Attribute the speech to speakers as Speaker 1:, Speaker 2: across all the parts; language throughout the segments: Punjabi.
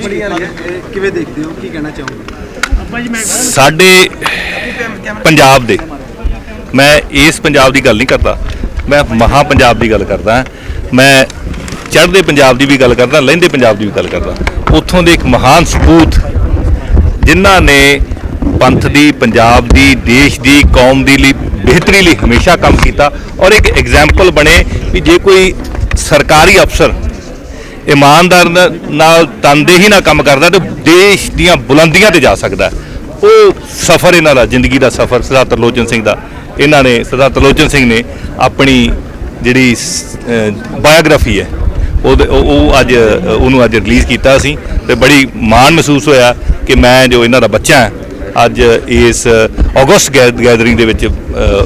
Speaker 1: ਕਿਵੇਂ ਦੇਖਦੇ ਹੋ? ਕੀ ਕਹਿਣਾ ਚਾਹੋਗੇ?
Speaker 2: ਸਾਡੇ ਪੰਜਾਬ ਦੇ, ਮੈਂ ਇਸ ਪੰਜਾਬ ਦੀ ਗੱਲ ਨਹੀਂ ਕਰਦਾ। ਮੈਂ ਮਹਾ ਪੰਜਾਬ ਦੀ ਗੱਲ ਕਰਦਾ। ਮੈਂ ਚੜ੍ਹਦੇ ਪੰਜਾਬ ਦੀ ਵੀ ਗੱਲ ਕਰਦਾ, ਲਹਿੰਦੇ ਪੰਜਾਬ ਦੀ ਵੀ ਗੱਲ ਕਰਦਾ। ਉੱਥੋਂ ਦੇ ਇੱਕ ਮਹਾਨ ਸਪੂਤ ਜਿਨ੍ਹਾਂ ਨੇ ਪੰਥ ਦੀ, ਪੰਜਾਬ ਦੀ, ਦੇਸ਼ ਦੀ, ਕੌਮ ਦੀ ਲਈ ਬਿਹਤਰੀ ਲਈ ਹਮੇਸ਼ਾ ਕੰਮ ਕੀਤਾ। ਔਰ ਇੱਕ ਐਗਜ਼ਾਮਪਲ ਬਣੇ ਵੀ ਜੇ ਕੋਈ ਸਰਕਾਰੀ ਅਫਸਰ ਇਮਾਨਦਾਰ ਨਾਲ ਤਨਦੇਹੀ ਨਾਲ ਕੰਮ ਕਰਦਾ ਤੇ ਦੇਸ਼ ਦੀਆਂ ਬੁਲੰਦੀਆਂ ਤੇ ਜਾ ਸਕਦਾ। ਉਹ ਸਫ਼ਰ ਇਹਨਾਂ ਦਾ, ਜ਼ਿੰਦਗੀ ਦਾ ਸਫ਼ਰ, ਸਰਦਾਰ ਤਰਲੋਚਨ ਸਿੰਘ ਦਾ। ਇਹਨਾਂ ਨੇ, ਸਰਦਾਰ ਤਰਲੋਚਨ ਸਿੰਘ ਨੇ ਆਪਣੀ ਜਿਹੜੀ ਬਾਇਓਗ੍ਰਾਫੀ ਹੈ, ਉਹਦੇ- ਉਹ ਉਹ ਅੱਜ, ਉਹਨੂੰ ਅੱਜ ਰਿਲੀਜ਼ ਕੀਤਾ ਸੀ ਤੇ ਬੜੀ ਮਾਣ ਮਹਿਸੂਸ ਹੋਇਆ ਕਿ ਮੈਂ ਜੋ ਇਹਨਾਂ ਦਾ ਬੱਚਾ ਅੱਜ ਇਸ ਅਗਸਤ ਗੈਦਰਿੰਗ ਦੇ ਵਿੱਚ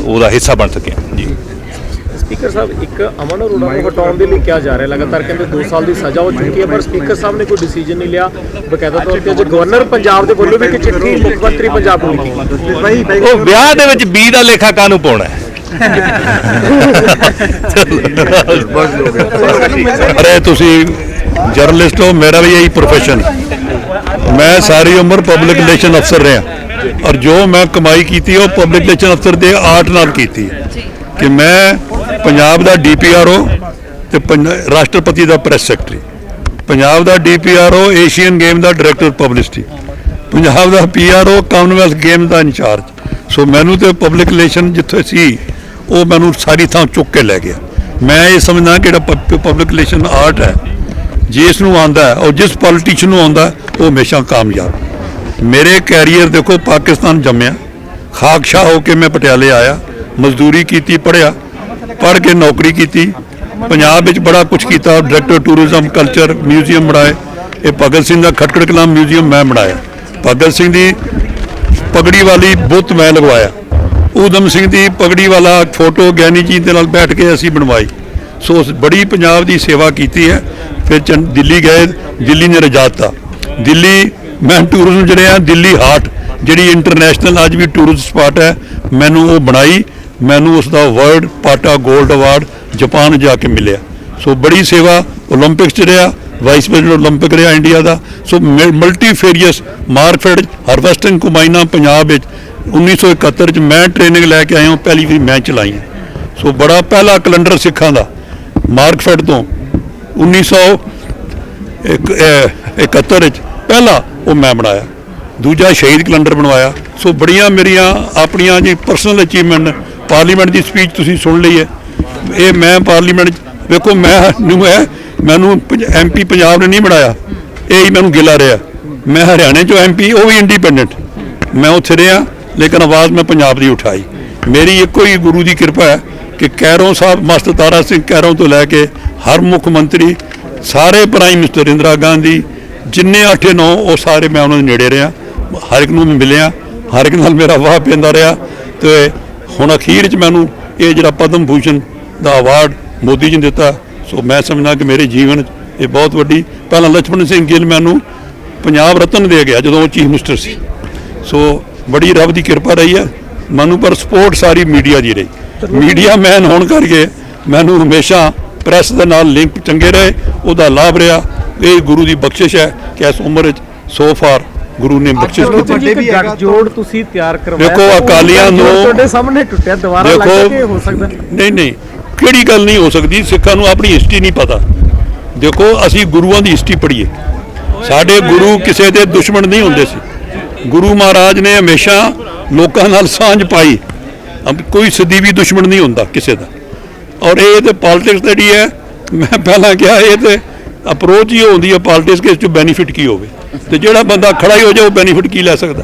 Speaker 2: ਉਹਦਾ ਹਿੱਸਾ ਬਣ ਸਕਿਆ।
Speaker 3: ਸਪੀਕਰ ਸਾਹਿਬ ਇੱਕ ਅਮਨ ਅਰੋੜਾ ਨੂੰ ਹਟਾਉਣ ਦੇ ਲਈ ਕਿਹਾ ਜਾ ਰਿਹਾ ਲਗਾਤਾਰ ਕਹਿੰਦੇ 2 ਸਾਲ ਦੀ ਸਜ਼ਾ ਹੋ ਚੁੱਕੀ ਹੈ ਪਰ ਸਪੀਕਰ ਸਾਹਿਬ ਨੇ ਕੋਈ ਡਿਸੀਜਨ ਨਹੀਂ ਲਿਆ। ਬਕਾਇਦਾ ਤੌਰ ਤੇ ਅੱਜ ਗਵਰਨਰ ਪੰਜਾਬ ਦੇ ਵੱਲੋਂ ਵੀ ਇੱਕ ਚਿੱਠੀ ਮੁੱਖ ਮੰਤਰੀ ਪੰਜਾਬ ਨੂੰ ਲਿਖੀ।
Speaker 2: ਉਹ ਵਿਆਹ ਦੇ ਵਿੱਚ ਬੀ ਦਾ ਲੇਖਾ ਕਾਹਨੂੰ ਪਾਉਣਾ ਹੈ?
Speaker 4: ਅਰੇ ਤੁਸੀਂ ਜਰਨਲਿਸਟ ਹੋ ਮੇਰਾ ਵੀ ਇਹੀ ਪ੍ਰੋਫੈਸ਼ਨ ਮੈਂ ਸਾਰੀ ਉਮਰ ਪਬਲਿਕ ਰਿਲੇਸ਼ਨ ਅਫਸਰ ਰਿਹਾ। ਔਰ ਜੋ ਮੈਂ ਕਮਾਈ ਕੀਤੀ ਉਹ ਪਬਲਿਕ ਰਿਲੇਸ਼ਨ ਅਫਸਰ ਦੇ ਆਰਟ ਨਾਲ ਕੀਤੀ ਕਿ ਮੈਂ ਪੰਜਾਬ ਦਾ ਡੀਪੀਆਰਓ ਤੇ ਪੰਜ- ਰਾਸ਼ਟਰਪਤੀ ਦਾ ਪ੍ਰੈਸ ਸੈਕਟਰੀ। ਪੰਜਾਬ ਦਾ ਡੀਪੀਆਰਓ ਏਸ਼ੀਅਨ ਗੇਮ ਦਾ ਡਾਇਰੈਕਟਰ ਪਬਲਿਸਿਟੀ ਪੰਜਾਬ ਦਾ ਪੀਆਰਓ ਕਾਮਨਵੈਲਥ ਗੇਮ ਦਾ ਇੰਚਾਰਜ। ਸੋ ਮੈਨੂੰ ਤੇ ਪਬਲਿਕ ਰਿਲੇਸ਼ਨ ਜਿੱਥੇ ਸੀ, ਉਹ ਮੈਨੂੰ ਸਾਰੀ ਥਾਂ ਚੁੱਕ ਕੇ ਲੈ ਗਿਆ। ਮੈਂ ਇਹ ਸਮਝਦਾ ਕਿ ਜਿਹੜਾ ਪਬਲਿਕ ਰਿਲੇਸ਼ਨ ਆਰਟ ਹੈ, ਜਿਸ ਨੂੰ ਆਂਦਾ ਔਰ ਜਿਸ ਪੋਲੀਟੀਸ਼ੀਅਨ ਨੂੰ ਆਂਦਾ ਉਹ ਹਮੇਸ਼ਾ ਕਾਮਯਾਬ। ਮੇਰੇ ਕੈਰੀਅਰ ਦੇਖੋ, ਪਾਕਿਸਤਾਨ ਜੰਮਿਆ। ਖਾਕਸ਼ਾ ਹੋ ਕੇ ਮੈਂ ਪਟਿਆਲੇ ਆਇਆ। ਮਜ਼ਦੂਰੀ ਕੀਤੀ ਪੜਿਆ ਪੜ੍ਹ ਕੇ ਨੌਕਰੀ ਕੀਤੀ। ਪੰਜਾਬ ਵਿੱਚ ਬੜਾ ਕੁਝ ਕੀਤਾ ਡਾਇਰੈਕਟਰ ਟੂਰਿਜ਼ਮ ਕਲਚਰ ਮਿਊਜ਼ੀਅਮ ਬਣਾਏ। ਇਹ ਭਗਤ ਸਿੰਘ ਦਾ ਖਟਕੜ ਕਲਾਮ ਮਿਊਜ਼ੀਅਮ ਮੈਂ ਬਣਾਇਆ। ਭਗਤ ਸਿੰਘ ਦੀ ਪਗੜੀ ਵਾਲੀ ਬੁੱਤ ਮੈਂ ਲਗਵਾਇਆ। ਊਧਮ ਸਿੰਘ ਦੀ ਪਗੜੀ ਵਾਲਾ ਫੋਟੋ ਗਿਆਨੀ ਜੀ ਦੇ ਨਾਲ ਬੈਠ ਕੇ ਅਸੀਂ ਬਣਵਾਈ। ਸੋ ਬੜੀ ਪੰਜਾਬ ਦੀ ਸੇਵਾ ਕੀਤੀ ਹੈ। ਫਿਰ ਚੰ- ਦਿੱਲੀ ਗਏ, ਦਿੱਲੀ ਨੇ ਰਜਾਤਾ ਦਿੱਲੀ, ਮੈਂ ਟੂਰਿਜ਼ਮ ਜਿਹੜੇ ਆ ਦਿੱਲੀ ਹਾਰਟ ਜਿਹੜੀ ਇੰਟਰਨੈਸ਼ਨਲ ਅੱਜ ਵੀ ਟੂਰਿਸਟ ਸਪਾਟ ਹੈ, ਮੈਨੂੰ ਉਹ ਬਣਾਈ। ਮੈਨੂੰ ਉਸ ਦਾ ਵਰਲਡ ਪਾਟਾ 골ਡ ਅਵਾਰਡ ਜਾਪਾਨ ਜਾ ਕੇ ਮਿਲਿਆ। ਸੋ ਬੜੀ ਸੇਵਾ 올림픽ਸ 'ਚ ਰਿਹਾ ਵਾਈਸ ਪ੍ਰੈਜ਼ੀਡੈਂਟ 올림픽 ਰਿਹਾ ਇੰਡੀਆ ਦਾ। ਸੋ ਮਲਟੀ ਫੇਰੀਅਸ ਮਾਰਕਫੈਡ ਹਰਵੈਸਟਿੰਗ ਕੁਮਾਈਨਾ ਪੰਜਾਬ ਵਿੱਚ। 1971 'ਚ ਮੈਂ ਟ੍ਰੇਨਿੰਗ ਲੈ ਕੇ ਆਇਆ ਪਹਿਲੀ ਵਾਰੀ ਮੈਂ ਚਲਾਈ ਸੋ ਬੜਾ ਪਹਿਲਾ ਕੈਲੰਡਰ ਸਿੱਖਾਂ ਦਾ ਮਾਰਕਫੈਡ ਤੋਂ। 1971 ਵਿੱਚ ਪਹਿਲਾ ਉਹ ਮੈਂ ਬਣਾਇਆ। ਦੂਜਾ ਸ਼ਹੀਦ ਕੈਲੰਡਰ ਬਣਵਾਇਆ। ਸੋ ਬੜੀਆਂ ਮੇਰੀਆਂ ਆਪਣੀਆਂ ਜੀ ਪਰਸਨਲ ਅਚੀਵਮੈਂਟ ਪਾਰਲੀਮੈਂਟ ਦੀ ਸਪੀਚ ਤੁਸੀਂ ਸੁਣ ਲਈ ਹੈ। ਇਹ ਮੈਂ ਪਾਰਲੀਮੈਂਟ 'ਚ- ਵੇਖੋ, ਮੈਂ ਨੂੰ ਹੈ ਮੈਨੂੰ ਐਮਪੀ ਪੰਜਾਬ ਨੇ ਨਹੀਂ ਬਣਾਇਆ। ਇਹ ਹੀ ਮੈਨੂੰ ਗਿਲਾ ਰਿਹਾ। ਮੈਂ ਹਰਿਆਣੇ 'ਚੋਂ ਐਮਪੀ ਉਹ ਵੀ ਇੰਡੀਪੈਂਡੈਂਟ। ਮੈਂ ਉੱਥੇ ਰਿਹਾ, ਲੇਕਿਨ ਆਵਾਜ਼ ਮੈਂ ਪੰਜਾਬ ਦੀ ਉਠਾਈ। ਮੇਰੀ ਇੱਕੋ ਹੀ ਗੁਰੂ ਦੀ ਕਿਰਪਾ ਹੈ ਕਿ ਕੈਰੋਂ ਸਾਹਿਬ ਮਸਤ ਤਾਰਾ ਸਿੰਘ ਕੈਰੋਂ ਤੋਂ ਲੈ ਕੇ ਹਰ ਮੁੱਖ ਮੰਤਰੀ, ਸਾਰੇ ਪ੍ਰਾਈਮ ਮਿਨਿਸਟਰ ਇੰਦਰਾ ਗਾਂਧੀ, ਜਿੰਨੇ 8 9 ਉਹ ਸਾਰੇ ਮੈਂ ਉਹਨਾਂ ਦੇ ਨੇੜੇ ਰਿਹਾ। ਹਰ ਇੱਕ ਨੂੰ ਮਿਲਿਆ। ਹਰ ਇੱਕ ਨਾਲ ਮੇਰਾ ਵਾਹ ਪੈਂਦਾ ਰਿਹਾ। ਤੇ ਹੁਣ ਅਖੀਰ 'ਚ ਮੈਨੂੰ ਇਹ ਜਿਹੜਾ ਪਦਮ ਭੂਸ਼ਣ ਦਾ ਅਵਾਰਡ ਮੋਦੀ ਜੀ ਨੇ ਦਿੱਤਾ, ਸੋ ਮੈਂ ਸਮਝਦਾ ਕਿ ਮੇਰੇ ਜੀਵਨ 'ਚ ਇਹ ਬਹੁਤ ਵੱਡੀ, ਪਹਿਲਾਂ ਲਛਮਣ ਸਿੰਘ ਗਿੱਲ ਮੈਨੂੰ ਪੰਜਾਬ ਰਤਨ ਦੇ ਗਿਆ ਜਦੋਂ ਉਹ ਚੀਫ ਮਿਨਿਸਟਰ ਸੀ। ਸੋ ਬੜੀ ਰੱਬ ਦੀ ਕਿਰਪਾ ਰਹੀ ਹੈ, ਮੈਨੂੰ ਪਰ ਸਪੋਰਟ ਸਾਰੀ ਮੀਡੀਆ ਦੀ ਰਹੀ। ਮੀਡੀਆ ਮੈਨ ਹੋਣ ਕਰਕੇ ਮੈਨੂੰ ਹਮੇਸ਼ਾ ਪ੍ਰੈਸ ਦੇ ਨਾਲ ਲਿੰਕ ਚੰਗੇ ਰਹੇ, ਉਹਦਾ ਲਾਭ ਰਿਹਾ। ਇਹ ਗੁਰੂ ਦੀ ਬਖਸ਼ਿਸ਼ ਹੈ ਕਿ ਇਸ ਉਮਰ ਵਿੱਚ ਸੋ ਫਾਰ ਗੁਰੂ ਨੇ ਬਖਸ਼ਿਸ਼ ਕੀਤੀ।
Speaker 3: ਜੀ ਇੱਕ ਗੱਠਜੋੜ ਤੁਸੀਂ ਤਿਆਰ ਕਰਵਾਇਆ
Speaker 4: ਦੇਖੋ, ਅਕਾਲੀਆਂ ਨੂੰ-
Speaker 3: ਤੁਹਾਡੇ ਸਾਹਮਣੇ ਟੁੱਟਿਆ ਦੁਬਾਰਾ ਲੱਗਦਾ ਕਿ
Speaker 4: ਦੇਖੋ
Speaker 3: ਹੋ ਸਕਦਾ?
Speaker 4: ਨਹੀਂ ਨਹੀਂ ਕਿਹੜੀ ਗੱਲ ਨਹੀਂ ਹੋ ਸਕਦੀ ਸਿੱਖਾਂ ਨੂੰ ਆਪਣੀ ਹਿਸਟਰੀ ਨਹੀਂ ਪਤਾ। ਦੇਖੋ ਅਸੀਂ ਗੁਰੂਆਂ ਦੀ ਹਿਸਟਰੀ ਪੜ੍ਹੀਏ। ਸਾਡੇ ਗੁਰੂ ਕਿਸੇ ਦੇ ਦੁਸ਼ਮਣ ਨਹੀਂ ਹੁੰਦੇ ਸੀ। ਗੁਰੂ ਮਹਾਰਾਜ ਨੇ ਹਮੇਸ਼ਾ ਲੋਕਾਂ ਨਾਲ ਸਾਂਝ ਪਾਈ। ਕੋਈ ਸਿੱਧੀ ਵੀ ਦੁਸ਼ਮਣ ਨਹੀਂ ਹੁੰਦਾ ਕਿਸੇ ਦਾ। ਔਰ ਇਹ ਤੇ ਪੋਲਿਟਿਕਸ ਜਿਹੜੀ ਹੈ ਮੈਂ ਪਹਿਲਾਂ ਕਿਹਾ ਇਹ ਤੇ ਅਪਰੋਚ ਹੀ ਹੁੰਦੀ ਹੈ ਪੋਲਿਟਿਕਸ ਕੇ ਇਸ ਚ ਬੈਨੀਫਿਟ ਕੀ ਹੋਵੇ। ਤੇ ਜਿਹੜਾ ਬੰਦਾ ਖੜਾ ਹੀ ਹੋ ਜਾਏ ਉਹ ਬੈਨੀਫਿਟ ਕੀ ਲੈ ਸਕਦਾ?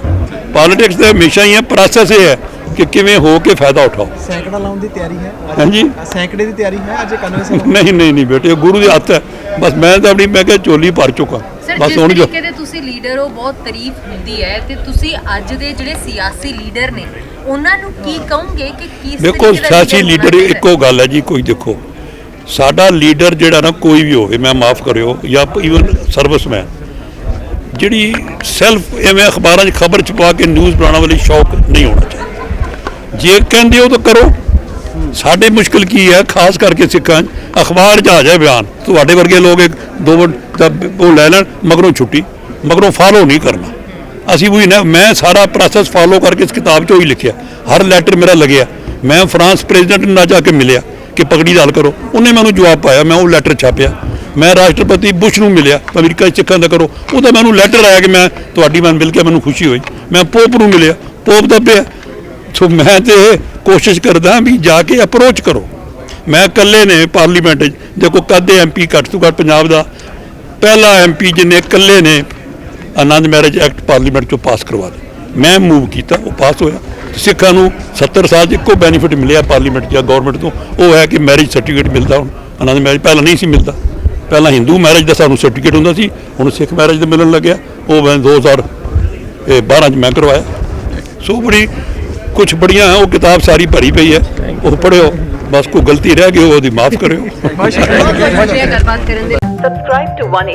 Speaker 4: ਪੋਲਿਟਿਕਸ ਤੇ ਹਮੇਸ਼ਾ ਹੀ ਹੈ ਪ੍ਰੋਸੈਸ ਇਹ ਹੈ ਕਿ ਕਿਵੇਂ ਹੋ ਕੇ ਫਾਇਦਾ ਉਠਾਓ।
Speaker 1: ਸੈਂਕੜਾ ਲਾਉਣ ਦੀ ਤਿਆਰੀ ਹੈ?
Speaker 4: ਹਾਂਜੀ।
Speaker 1: ਸੈਂਕੜੇ ਦੀ ਤਿਆਰੀ ਹੈ ਅੱਜ ਕਾਂਗਰਸ
Speaker 4: ਨਹੀਂ ਨਹੀਂ ਨਹੀਂ ਬੇਟੇ ਗੁਰੂ ਦੇ ਹੱਥ ਹੈ। ਬਸ ਮੈਂ ਤਾਂ ਆਪਣੀ ਮੈਂ ਕਿਹਾ ਝੋਲੀ ਭਰ ਚੁੱਕਾ। ਬਸ ਹੁਣ ਜੋ
Speaker 5: ਤਰੀਕੇ ਦੇ ਤੁਸੀਂ ਲੀਡਰ ਹੋ ਬਹੁਤ ਤਾਰੀਫ ਹੁੰਦੀ ਹੈ ਤੇ ਤੁਸੀਂ ਅੱਜ ਦੇ ਜਿਹੜੇ ਸਿਆਸੀ ਲੀਡਰ ਨੇ ਉਹਨਾਂ ਨੂੰ ਕੀ ਕਹੋਗੇ ਕਿ ਕਿਸ
Speaker 4: ਦੇਖੋ ਸਿਆਸੀ ਲੀਡਰ? ਇੱਕੋ ਗੱਲ ਹੈ ਜੀ ਕੋਈ ਦੇਖੋ। ਸਾਡਾ ਲੀਡਰ ਜਿਹੜਾ ਨਾ ਕੋਈ ਵੀ ਹੋਵੇ ਮੈਂ ਮਾਫ ਕਰਿਓ ਜਾਂ ਈਵਨ ਸਰਵਿਸਮੈਨ ਜਿਹੜੀ ਸੈਲਫ ਐਵੇਂ ਅਖਬਾਰਾਂ 'ਚ ਖਬਰ ਛਪਾ ਕੇ ਨਿਊਜ਼ ਬਣਾਉਣ ਵਾਲੀ ਸ਼ੌਕ ਨਹੀਂ ਹੋਣਾ ਚਾਹੀਦਾ। ਜੇ ਕਹਿੰਦੇ ਹੋ ਤਾਂ ਕਰੋ। ਸਾਡੇ ਮੁਸ਼ਕਲ ਕੀ ਹੈ? ਖਾਸ ਕਰਕੇ ਸਿੱਖਾਂ 'ਚ। ਅਖਬਾਰ 'ਚ ਆ ਜਾਏ ਬਿਆਨ। ਤੁਹਾਡੇ ਵਰਗੇ ਲੋਕ ਇੱਕ ਦੋ ਮਿੰਟ ਦਾ ਉਹ ਲੈ ਲੈਣ, ਮਗਰੋਂ ਛੁੱਟੀ, ਮਗਰੋਂ ਫਾਲੋ ਨਹੀਂ ਕਰਨਾ। ਅਸੀਂ ਵੀ ਨਾ ਮੈਂ ਸਾਰਾ ਪ੍ਰੋਸੈਸ ਫਾਲੋ ਕਰਕੇ ਇਸ ਕਿਤਾਬ 'ਚੋਂ ਹੀ ਲਿਖਿਆ। ਹਰ ਲੈਟਰ ਮੇਰਾ ਲੱਗਿਆ। ਮੈਂ ਫਰਾਂਸ ਪ੍ਰੈਜ਼ੀਡੈਂਟ ਨਾਲ ਜਾ ਕੇ ਮਿਲਿਆ। ਕਿ ਪਗੜੀ ਦਾ ਹੱਲ ਕਰੋ। ਉਹਨੇ ਮੈਨੂੰ ਜਵਾਬ ਪਾਇਆ, ਮੈਂ ਉਹ ਲੈਟਰ ਛਾਪਿਆ। ਮੈਂ ਰਾਸ਼ਟਰਪਤੀ ਬੁਸ਼ ਨੂੰ ਮਿਲਿਆ ਅਮਰੀਕਾ 'ਚ ਸਿੱਖਾਂ ਦਾ ਕਰੋ। ਉਹਦਾ ਮੈਨੂੰ ਲੈਟਰ ਆਇਆ ਕਿ ਮੈਂ ਤੁਹਾਡੀ ਮਨ ਮਿਲ ਕੇ ਮੈਨੂੰ ਖੁਸ਼ੀ ਹੋਈ। ਮੈਂ ਪੋਪ ਨੂੰ ਮਿਲਿਆ, ਪੋਪ ਦਾ ਪਿਆ। ਸੋ ਮੈਂ ਤੇ ਕੋਸ਼ਿਸ਼ ਕਰਦਾ ਵੀ ਜਾ ਕੇ ਅਪਰੋਚ ਕਰੋ। ਮੈਂ ਇਕੱਲੇ ਨੇ ਪਾਰਲੀਮੈਂਟ 'ਚ ਦੇਖੋ ਕਦੇ ਐਮਪੀ ਘੱਟ ਤੋਂ ਘੱਟ ਪੰਜਾਬ ਦਾ। ਪਹਿਲਾ ਐਮਪੀ ਜਿਹਨੇ ਇਕੱਲੇ ਨੇ, ਆਨੰਦ ਮੈਰਿਜ ਐਕਟ ਪਾਰਲੀਮੈਂਟ 'ਚੋਂ ਪਾਸ ਕਰਵਾ ਦਿੱਤਾ। ਮੈਂ ਮੂਵ ਕੀਤਾ, ਉਹ ਪਾਸ ਹੋਇਆ। ਸਿੱਖਾਂ ਨੂੰ 70 ਸਾਲ 'ਚ ਇੱਕੋ ਬੈਨੀਫਿਟ ਮਿਲਿਆ ਪਾਰਲੀਮੈਂਟ ਜਾਂ ਗਵਰਨਮੈਂਟ ਤੋਂ ਉਹ ਹੈ ਕਿ ਮੈਰਿਜ ਸਰਟੀਫਿਕੇਟ ਮਿਲਦਾ ਹੁਣ। ਆਨੰਦ ਮੈਰਿਜ ਪਹਿਲਾਂ ਨਹੀਂ ਸੀ ਮਿਲਦਾ। ਪਹਿਲਾਂ ਹਿੰਦੂ ਮੈਰਿਜ ਦਾ ਸਾਨੂੰ ਸਰਟੀਫਿਕੇਟ ਹੁੰਦਾ ਸੀ ਹੁਣ ਸਿੱਖ ਮੈਰਿਜ ਦਾ ਮਿਲਣ ਲੱਗਿਆ। ਉਹ ਮੈਂ 2012 ਚ ਮੈਂ ਕਰਵਾਇਆ। ਸੋ ਬੜੀ ਕੁਝ ਬੜੀਆਂ ਉਹ ਕਿਤਾਬ ਸਾਰੀ ਭਰੀ ਪਈ ਹੈ। ਉਹ ਪੜ੍ਹਿਓ। ਬਸ ਕੋਈ ਗਲਤੀ ਰਹਿ ਗਈ ਉਹਦੀ ਮਾਫ ਕਰਿਓ।
Speaker 5: ਬਹੁਤ ਬਹੁਤ ਸ਼ੁਕਰੀਆ ਗੱਲਬਾਤ ਕਰਨ ਦੇ ਲਈ।
Speaker 6: Subscribe to One